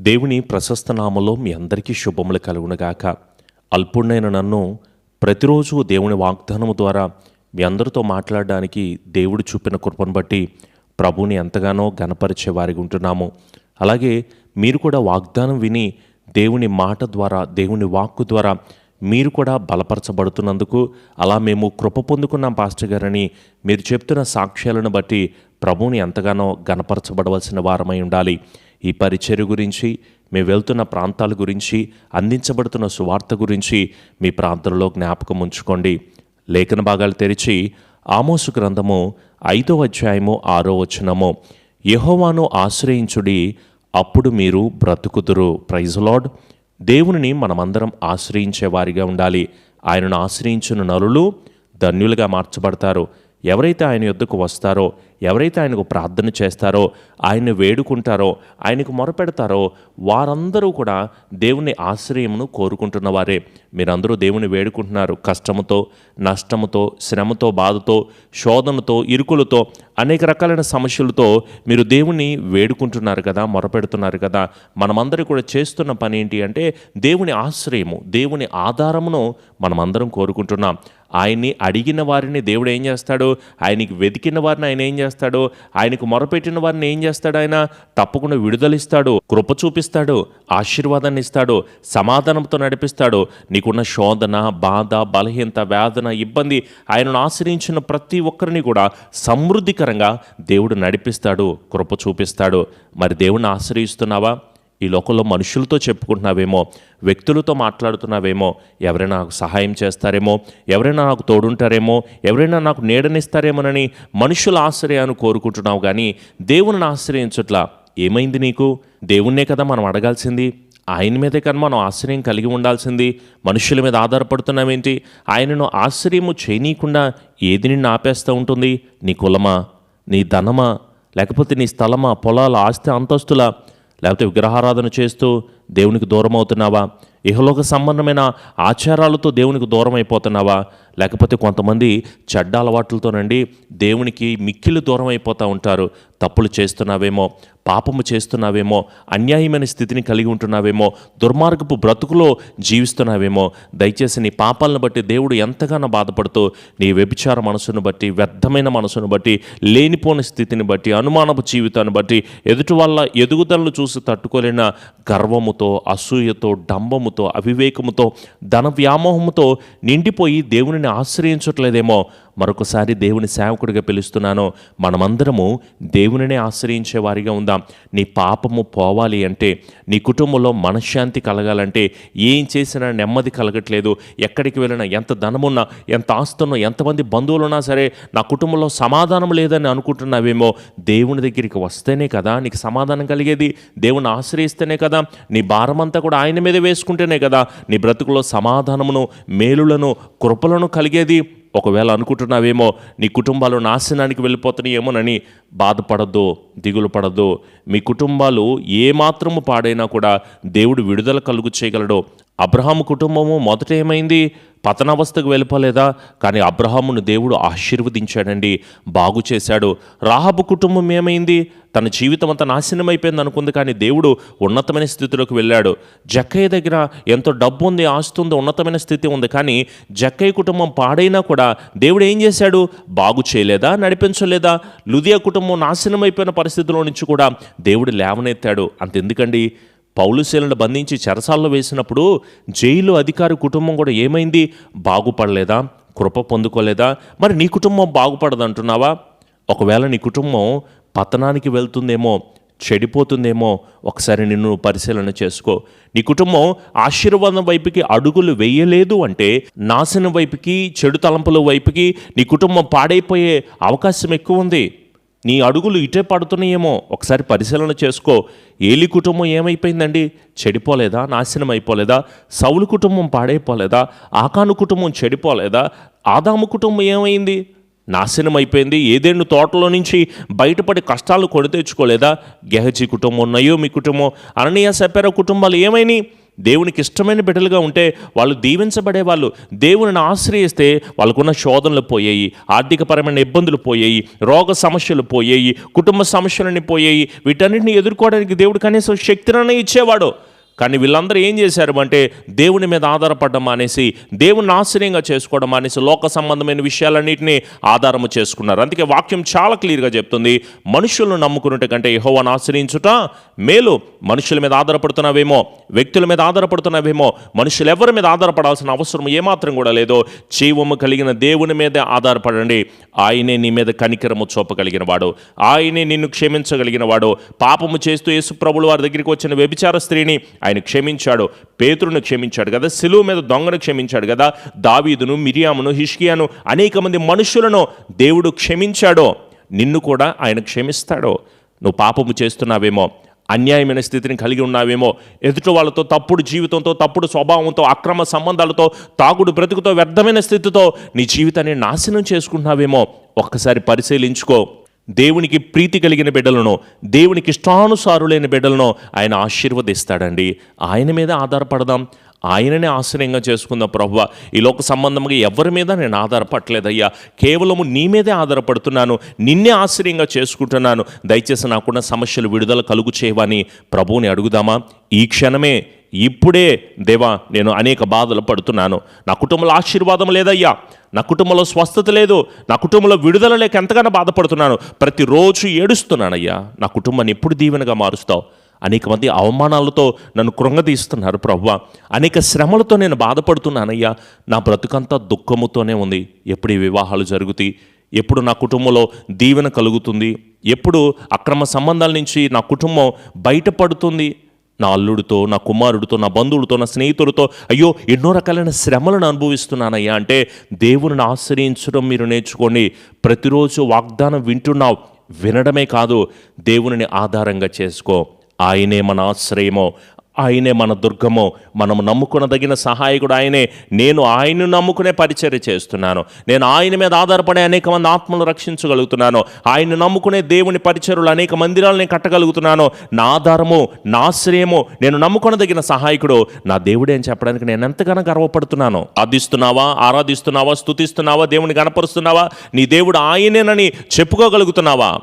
దేవుని ప్రశస్త నామలో మీ అందరికీ శుభములు కలుగునగాక. అల్పుణ్ణైన నన్ను ప్రతిరోజు దేవుని వాగ్దానము ద్వారా మీ అందరితో మాట్లాడడానికి దేవుడు చూపిన కృపను బట్టి ప్రభుని ఎంతగానో గనపరిచే వారికి ఉంటున్నాము. అలాగే మీరు కూడా వాగ్దానం విని దేవుని మాట ద్వారా దేవుని వాక్కు ద్వారా మీరు కూడా బలపరచబడుతున్నందుకు అలా మేము కృప పొందుకున్నాం పాస్టర్ గారని మీరు చెప్తున్న సాక్ష్యాలను బట్టి ప్రభువుని ఎంతగానో గనపరచబడవలసిన వారమై ఉండాలి. ఈ పరిచర్య గురించి మేము వెళ్తున్న ప్రాంతాల గురించి అందించబడుతున్న సువార్త గురించి మీ ప్రాంతంలో జ్ఞాపకం ఉంచుకోండి. లేఖన భాగాలు తెరిచి ఆమోసు గ్రంథము ఐదో అధ్యాయము ఆరో వచనము. యహోవాను ఆశ్రయించుడి అప్పుడు మీరు బ్రతుకుదురు. Praise lord. దేవుని మనమందరం ఆశ్రయించేవారిగా ఉండాలి. ఆయనను ఆశ్రయించిన నరులు ధన్యులుగా మార్చబడతారు. ఎవరైతే ఆయన యొద్దకు వస్తారో ఎవరైతే ఆయనకు ప్రార్థన చేస్తారో ఆయన్ని వేడుకుంటారో ఆయనకు మొరపెడతారో వారందరూ కూడా దేవుని ఆశ్రయమును కోరుకుంటున్న వారే. మీరందరూ దేవుని వేడుకుంటున్నారు. కష్టముతో నష్టముతో శ్రమతో బాధతో శోధనతో ఇరుకులతో అనేక రకాలైన సమస్యలతో మీరు దేవుని వేడుకుంటున్నారు కదా మొరపెడుతున్నారు కదా. మనమందరూ కూడా చేస్తున్న పని ఏంటి అంటే దేవుని ఆశ్రయము దేవుని ఆధారమును మనమందరం కోరుకుంటున్నాం. ఆయన్ని అడిగిన వారిని దేవుడు ఏం చేస్తాడు? ఆయనకి వెతికిన వారిని ఆయన ఏం చేస్తాడు? ఆయనకు మొరపెట్టిన వారిని ఏం చేస్తాడు ఆయన? తప్పకుండా విడుదలిస్తాడు కృప చూపిస్తాడు ఆశీర్వాదాన్ని ఇస్తాడు సమాధానంతో నడిపిస్తాడు. నీకున్న శోధన బాధ బలహీనత వేదన ఇబ్బంది ఆయనను ఆశ్రయించిన ప్రతి ఒక్కరిని కూడా సమృద్ధికరంగా దేవుడు నడిపిస్తాడు కృప చూపిస్తాడు. మరి దేవుడిని ఆశ్రయిస్తున్నావా? ఈ లోకంలో మనుషులతో చెప్పుకుంటున్నావేమో వ్యక్తులతో మాట్లాడుతున్నావేమో ఎవరైనా నాకు సహాయం చేస్తారేమో ఎవరైనా నాకు తోడుంటారేమో ఎవరైనా నాకు నీడనిస్తారేమోనని మనుషుల ఆశ్రయాన్ని కోరుకుంటున్నావు కానీ దేవుని ఆశ్రయించట్లా ఏమైంది నీకు? దేవుణ్ణే కదా మనం అడగాల్సింది. ఆయన మీదే కానీ మనం ఆశ్రయం కలిగి ఉండాల్సింది. మనుషుల మీద ఆధారపడుతున్నామేంటి ఆయనను ఆశ్రయము చేయనీయకుండా ఏది నిన్ను ఆపేస్తూ ఉంటుంది? నీ కులమా? నీ ధనమా? లేకపోతే నీ స్థలమా? పొలాల ఆస్తి అంతస్తులా? లేకపోతే విగ్రహారాధన చేస్తూ దేవునికి దూరం అవుతున్నావా ఇహలోక సంబంధమైన ఆచారాలతో దేవునికి దూరం అయిపోతున్నావా లేకపోతే కొంతమంది చెడ్డ అలవాట్లతోనండి దేవునికి మిక్కిలు దూరం అయిపోతూ ఉంటారు. తప్పులు చేస్తున్నావేమో పాపము చేస్తున్నావేమో అన్యాయమైన స్థితిని కలిగి ఉంటున్నావేమో దుర్మార్గపు బ్రతుకులో జీవిస్తున్నావేమో దయచేసి నీ పాపాలను బట్టి దేవుడు ఎంతగానో బాధపడుతూ నీ వ్యభిచార మనసును బట్టి వ్యర్థమైన మనసును బట్టి లేనిపోని స్థితిని బట్టి అనుమానపు జీవితాన్ని బట్టి ఎదుటి వల్ల ఎదుగుదలను చూసి తట్టుకోలేన గర్వముతో అసూయతో డంబముతో అవివేకముతో ధన వ్యామోహముతో నిండిపోయి దేవునిని ఆశ్రయించట్లేదేమో. మరొకసారి దేవుని సేవకుడిగా పిలుస్తున్నాను. మనమందరము దేవునినే ఆశ్రయించే వారిగా ఉందాం. నీ పాపము పోవాలి అంటే నీ కుటుంబంలో మనశ్శాంతి కలగాలంటే ఏం చేసినా నెమ్మది కలగట్లేదు. ఎక్కడికి వెళ్ళినా ఎంత ధనమున్నా ఎంత ఆస్తున్నా ఎంతమంది బంధువులున్నా సరే నా కుటుంబంలో సమాధానం లేదని అనుకుంటున్నావేమో దేవుని దగ్గరికి వస్తేనే కదా నీకు సమాధానం కలిగేది. దేవుని ఆశ్రయిస్తేనే కదా నీ భారమంతా కూడా ఆయన మీద వేసుకుంటేనే కదా నీ బ్రతుకులో సమాధానమును మేలులను కృపలను కలిగేది. ఒకవేళ అనుకుంటున్నావేమో నీ కుటుంబాలు నాశనానికి వెళ్ళిపోతున్నాయేమోనని బాధపడద్దు దిగులు పడద్దు. మీ కుటుంబాలు ఏమాత్రము పాడైనా కూడా దేవుడు విడుదల కలుగు చేయగలడు. అబ్రహాము కుటుంబము మొదట ఏమైంది? పతనావస్థకు వెళ్ళిపోలేదా? కానీ అబ్రహామును దేవుడు ఆశీర్వదించాడండి బాగు చేశాడు. రాహబు కుటుంబం ఏమైంది? తన జీవితం అంతా నాశనం అయిపోయింది అనుకుంది కానీ దేవుడు ఉన్నతమైన స్థితిలోకి వెళ్ళాడు. జక్కయ్య దగ్గర ఎంతో డబ్బు ఉంది ఆస్తి ఉంది ఉన్నతమైన స్థితి ఉంది కానీ జక్కయ్య కుటుంబం పాడైనా కూడా దేవుడు ఏం చేశాడు? బాగు చేయలేదా? నడిపించలేదా? లుదియా కుటుంబం నాశనం అయిపోయిన పరిస్థితిలో నుంచి కూడా దేవుడు లేవనెత్తాడు. అంతెందుకండి? పౌలుశీలను బంధించి చెరసాల్లో వేసినప్పుడు జైలు అధికారి కుటుంబం కూడా ఏమైంది? బాగుపడలేదా? కృప పొందుకోలేదా? మరి నీ కుటుంబం బాగుపడదంటున్నావా? ఒకవేళ నీ కుటుంబం పతనానికి వెళ్తుందేమో చెడిపోతుందేమో ఒకసారి నిన్ను పరిశీలన చేసుకో. నీ కుటుంబం ఆశీర్వాదం వైపుకి అడుగులు వేయలేదు అంటే నాశనం వైపుకి చెడు తలంపుల వైపుకి నీ కుటుంబం పాడైపోయే అవకాశం ఎక్కువ ఉంది. నీ అడుగులు ఇటే పడుతున్నాయేమో. ఒకసారి పరిశీలన చేసుకో. ఏలి కుటుంబం ఏమైపోయిందండి? చెడిపోలేదా? నాశనం అయిపోలేదా సౌలు కుటుంబం పాడైపోలేదా? ఆకాను కుటుంబం చెడిపోలేదా? ఆదాము కుటుంబం ఏమైంది? నాశనం అయిపోయింది ఏదేను తోటలో నుంచి బయటపడి కష్టాలు కొని తెచ్చుకోలేదా? గెహజీ కుటుంబం నయోమి కుటుంబం అననీయ సపేర కుటుంబాలు ఏమైనాయి? దేవునికి ఇష్టమైన బిడ్డలుగా ఉంటే వాళ్ళు దీవించబడే వాళ్ళు. దేవుని ఆశ్రయిస్తే వాళ్ళకున్న శోధనలు పోయాయి ఆర్థికపరమైన ఇబ్బందులు పోయాయి రోగ సమస్యలు పోయాయి కుటుంబ సమస్యలన్నీ పోయాయి. వీటన్నిటిని ఎదుర్కోవడానికి దేవుడు కనీసం శక్తిని ఇచ్చేవాడు. కానీ వీళ్ళందరూ ఏం చేశారు అంటే దేవుని మీద ఆధారపడడం మానేసి దేవుని ఆశ్రయంగా చేసుకోవడం మానేసి లోక సంబంధమైన విషయాలన్నింటినీ ఆధారము చేసుకున్నారు. అందుకే వాక్యం చాలా క్లియర్గా చెప్తుంది. మనుషులను నమ్ముకున్నట్టు కంటే యహోవాను ఆశ్రయించుట మేలు. మనుషుల మీద ఆధారపడుతున్నావేమో వ్యక్తుల మీద ఆధారపడుతున్నావేమో మనుషులు ఎవరి మీద ఆధారపడాల్సిన అవసరం ఏమాత్రం కూడా లేదో. జీవము కలిగిన దేవుని మీదే ఆధారపడండి. ఆయనే నీ మీద కనికరము చూపగలిగిన వాడు. ఆయనే నిన్ను క్షమించగలిగిన వాడు. పాపము చేస్తూ యేసుప్రభులు వారి దగ్గరికి వచ్చిన వ్యభిచార స్త్రీని ఆయన క్షమించాడు పేతురును క్షమించాడు కదా సిలువు మీద దొంగను క్షమించాడు కదా దావీదును మిరియామును హిష్కియాను అనేక మంది మనుషులను దేవుడు క్షమించాడో నిన్ను కూడా ఆయన క్షమిస్తాడో. నువ్వు పాపము చేస్తున్నావేమో అన్యాయమైన స్థితిని కలిగి ఉన్నావేమో ఎదుటి వాళ్ళతో తప్పుడు జీవితంతో తప్పుడు స్వభావంతో అక్రమ సంబంధాలతో తాగుడు బ్రతుకుతో వ్యర్థమైన స్థితితో నీ జీవితాన్ని నాశనం చేసుకుంటున్నావేమో ఒక్కసారి పరిశీలించుకో. దేవునికి ప్రీతి కలిగిన బిడ్డలను దేవునికి ఇష్టానుసారులైన బిడ్డలను ఆయన ఆశీర్వదిస్తాడండి. ఆయన మీద ఆధారపడదాం. ఆయననే ఆశ్రయంగా చేసుకుందాం ప్రభు ఈ లోక సంబంధంగా ఎవరి మీద నేను ఆధారపడలేదయ్యా. కేవలము నీ మీదే ఆధారపడుతున్నాను. నిన్నే ఆశ్రయంగా చేసుకుంటున్నాను. దయచేసి నాకున్న సమస్యలు విడుదల కలుగు చేయవని ప్రభువుని అడుగుదామా? ఈ క్షణమే ఇప్పుడే దేవా నేను అనేక బాధలు పడుతున్నాను. నా కుటుంబంలో ఆశీర్వాదం లేదయ్యా. నా కుటుంబంలో స్వస్థత లేదు నా కుటుంబంలో విడుదల లేక ఎంతగానో బాధపడుతున్నాను. ప్రతిరోజు ఏడుస్తున్నానయ్యా. నా కుటుంబాన్ని ఎప్పుడు దీవెనగా మారుస్తావు? అనేక మంది అవమానాలతో నన్ను కృంగదీస్తున్నారు ప్రవ్వ. అనేక శ్రమలతో నేను బాధపడుతున్నానయ్యా. నా బ్రతుకంతా దుఃఖముతోనే ఉంది. ఎప్పుడు ఈ వివాహాలు జరుగుతాయి? ఎప్పుడు నా కుటుంబంలో దీవెన కలుగుతుంది? ఎప్పుడు అక్రమ సంబంధాల నుంచి నా కుటుంబం బయటపడుతుంది? నా అల్లుడితో నా కుమారుడితో నా బంధువులతో నా స్నేహితులతో అయ్యో ఎన్నో రకాలైన శ్రమలను అనుభవిస్తున్నానయ్యా. అంటే దేవుని ఆశ్రయించడం మీరు నేర్చుకోండి. ప్రతిరోజు వాగ్దానం వింటున్నావు వినడమే కాదు దేవుని ఆధారంగా చేసుకో. ఆయనే మన ఆశ్రయమో ఆయనే మన దుర్గము. మనము నమ్ముకునదగిన సహాయకుడు ఆయనే. నేను ఆయన్ను నమ్ముకునే పరిచర్య చేస్తున్నాను. నేను ఆయన మీద ఆధారపడే అనేక మంది ఆత్మలు రక్షించగలుగుతున్నాను. ఆయన నమ్ముకునే దేవుని పరిచరులు అనేక మందిరాలు నేను కట్టగలుగుతున్నాను. నా ఆధారము నా ఆశ్రయము నేను నమ్ముకునదగిన సహాయకుడు. నా దేవుడే అని చెప్పడానికి నేను ఎంతగానో గర్వపడుతున్నాను. ఆదిస్తున్నావా ఆరాధిస్తున్నావా స్తుతిస్తున్నావా దేవుని గణపరుస్తున్నావా? నీ దేవుడు ఆయనేనని చెప్పుకోగలుగుతున్నావా?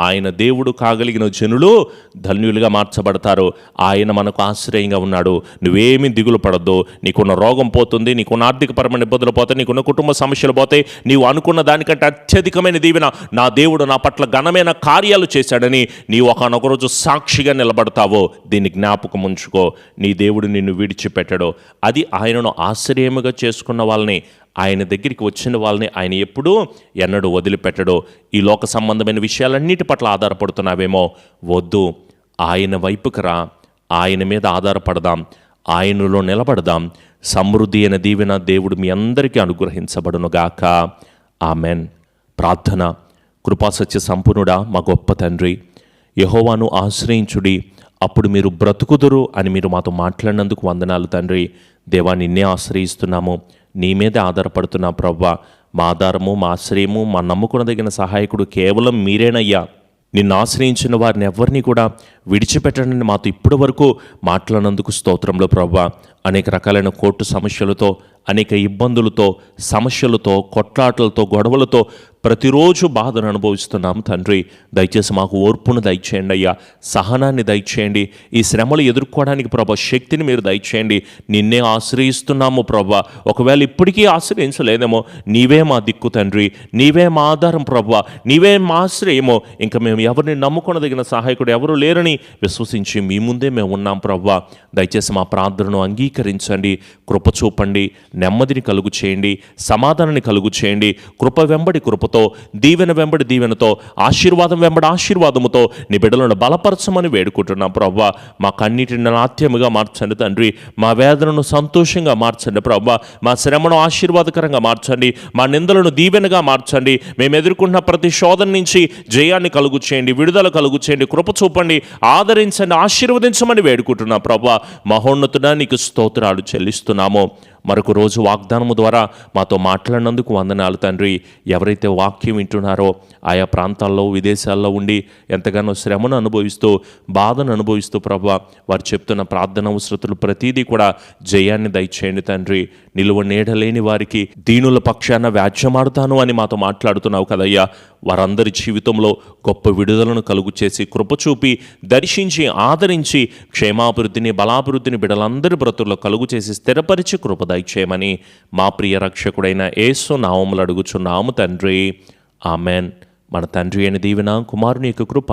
ఆయన దేవుడు కాగలిగిన జనులు ధన్యులుగా మార్చబడతారు. ఆయన మనకు ఆశ్రయంగా ఉన్నాడు. నువ్వేమీ దిగులు పడద్దు. నీకున్న రోగం పోతుంది. నీకున్న ఆర్థికపరమైన ఇబ్బందులు పోతాయి. నీకున్న కుటుంబ సమస్యలు పోతాయి. నీవు అనుకున్న దానికంటే అత్యధికమైన దీవెన నా దేవుడు నా పట్ల ఘనమైన కార్యాలు చేశాడని నీవు ఒకనొక రోజు సాక్షిగా నిలబడతావో. దీన్ని జ్ఞాపకం ఉంచుకో. నీ దేవుడు నిన్ను విడిచిపెట్టడు. అది ఆయనను ఆశ్రయముగా చేసుకున్న వాళ్ళని ఆయన దగ్గరికి వచ్చిన వాళ్ళని ఆయన ఎప్పుడూ ఎన్నడూ వదిలిపెట్టడో. ఈ లోక సంబంధమైన విషయాలన్నిటి పట్ల ఆధారపడుతున్నావేమో? వద్దు. ఆయన వైపుకి రా. ఆయన మీద ఆధారపడదాం. ఆయనలో నిలబడదాం. సమృద్ధి అయిన దీవెన దేవుడు మీ అందరికీ అనుగ్రహించబడునుగాక. ఆమెన్. ప్రార్థన. కృపాసత్య సంపూర్ణుడా మా గొప్ప తండ్రి. యహోవాను ఆశ్రయించుడి. అప్పుడు మీరు బ్రతుకుదురు అని మీరు మాతో మాట్లాడినందుకు వందనాలు తండ్రి. దేవా నిన్నే ఆశ్రయిస్తున్నాము. నీ మీదే ఆధారపడుతున్నా ప్రవ్వా. మా ఆధారము మా ఆశ్రయము మా నమ్ముకునదగిన సహాయకుడు కేవలం మీరేనయ్యా. నిన్ను ఆశ్రయించిన వారిని ఎవరిని కూడా విడిచిపెట్టండి మాతో ఇప్పటి వరకు మాట్లాడినందుకు స్తోత్రంలో ప్రవ్వా. అనేక రకాలైన కోర్టు సమస్యలతో అనేక ఇబ్బందులతో సమస్యలతో కొట్లాటలతో గొడవలతో ప్రతిరోజు బాధను అనుభవిస్తున్నాము తండ్రి. దయచేసి మాకు ఓర్పును దయచేయండి అయ్యా. సహనాన్ని దయచేయండి. ఈ శ్రమలు ఎదుర్కోవడానికి ప్రభా శక్తిని మీరు దయచేయండి. నిన్నే ఆశ్రయిస్తున్నాము ప్రభా. ఒకవేళ ఇప్పటికీ ఆశ్రయించలేదేమో నీవే మా దిక్కు తండ్రి. నీవే మా ఆధారం ప్రభా. నీవే మా ఆశ్రయమో. ఇంకా మేము ఎవరిని నమ్ముకొనదగిన సహాయకుడు ఎవరు లేరని విశ్వసించి మీ ముందే మేము ఉన్నాం ప్రభా. దయచేసి మా ప్రార్థనను అంగీకరించండి. కృప చూపండి. నెమ్మదిని కలుగు చేయండి. సమాధానాన్ని కలుగు చేయండి. కృప వెంబడి కృప కృపతో దీవెన వెంబడి దీవెనతో ఆశీర్వాదం వెంబడి ఆశీర్వాదముతో నీ బిడ్డలను బలపరచమని వేడుకుంటున్నాం ప్రవ్వ. మా కన్నీటిని నాట్యముగా మార్చండి తండ్రి. మా వేదనను సంతోషంగా మార్చండి ప్రవ్వ. మా శ్రమను ఆశీర్వాదకరంగా మార్చండి. మా నిందలను దీవెనగా మార్చండి. మేము ఎదుర్కొంటున్న ప్రతి శోధన నుంచి జయాన్ని కలుగు చేయండి విడుదల కలుగు చేయండి కృప చూపండి ఆదరించండి ఆశీర్వదించమని వేడుకుంటున్నాం ప్రవ్వ. మహోన్నతుడా నీకు స్తోత్రాలు చెల్లిస్తున్నాము. మరొక రోజు వాగ్దానము ద్వారా మాతో మాట్లాడినందుకు వందనాలు తండ్రి. ఎవరైతే వాక్యం వింటున్నారో ఆయా ప్రాంతాల్లో విదేశాల్లో ఉండి ఎంతగానో శ్రమను అనుభవిస్తూ బాధను అనుభవిస్తూ ప్రభా వారు చెప్తున్న ప్రార్థన అవసరతలు ప్రతీదీ కూడా జయాన్ని దయచేయండి తండ్రి. నిలువ నీడలేని వారికి దీనుల పక్షాన వ్యాజ్యమాడుతాను అని మాతో మాట్లాడుతున్నావు కదయ్యా. వారందరి జీవితంలో గొప్ప విడుదలను కలుగు చేసి కృప చూపి దర్శించి ఆదరించి క్షేమాభివృద్ధిని బలాభివృద్ధిని బిడలందరి బ్రతుల్లో కలుగు చేసి స్థిరపరిచి కృప మా ప్రియ రక్షకుడైన ఏసు నామములు అడుగుచున్నాము తండ్రి. ఆమెన్. మన తండ్రి అయిన దీవెన కుమారుని యొక్క కృప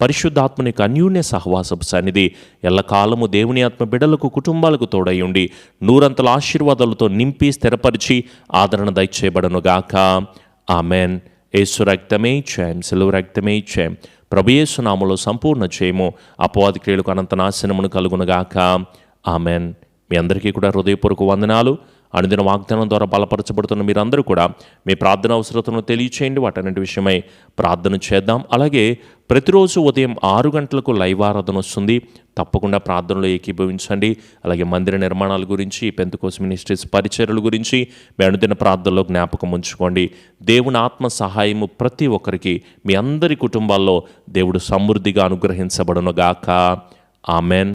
పరిశుద్ధాత్మని యొక్క అన్యూన్య సహవాసపు సన్నిధి. ఎల్లకాలము దేవుని ఆత్మ బిడలకు కుటుంబాలకు తోడయుండి నూరంతల ఆశీర్వాదాలతో నింపి స్థిరపరిచి ఆదరణ దయచేయబడనుగాక. ఆమెన్. యేసు రక్తమే చేయం సెలవు రక్తమే చేయం ప్రభుయేసునామలో సంపూర్ణ చేయము అపవాది క్రియలకు అనంత నాశనమును కలుగునుగాక. ఆమెన్. మీ అందరికీ కూడా హృదయపూర్వక వందనాలు. అనుదిన వాగ్దానం ద్వారా బలపరచబడుతున్న మీరందరూ కూడా మీ ప్రార్థన అవసరతను తెలియచేయండి. వాటన్నిటి విషయమై ప్రార్థన చేద్దాం. అలాగే ప్రతిరోజు ఉదయం ఆరు గంటలకు లైవ్ ఆరాధన వస్తుంది. తప్పకుండా ప్రార్థనలో ఏకీభవించండి. అలాగే మందిర నిర్మాణాల గురించి పెంతుకోస మినిస్ట్రీస్ పరిచర్యల గురించి మీ ప్రార్థనలో జ్ఞాపకం ఉంచుకోండి. దేవుని ఆత్మ సహాయము ప్రతి ఒక్కరికి మీ అందరి కుటుంబాల్లో దేవుడు సమృద్ధిగా అనుగ్రహించబడునుగాక. ఆమెన్.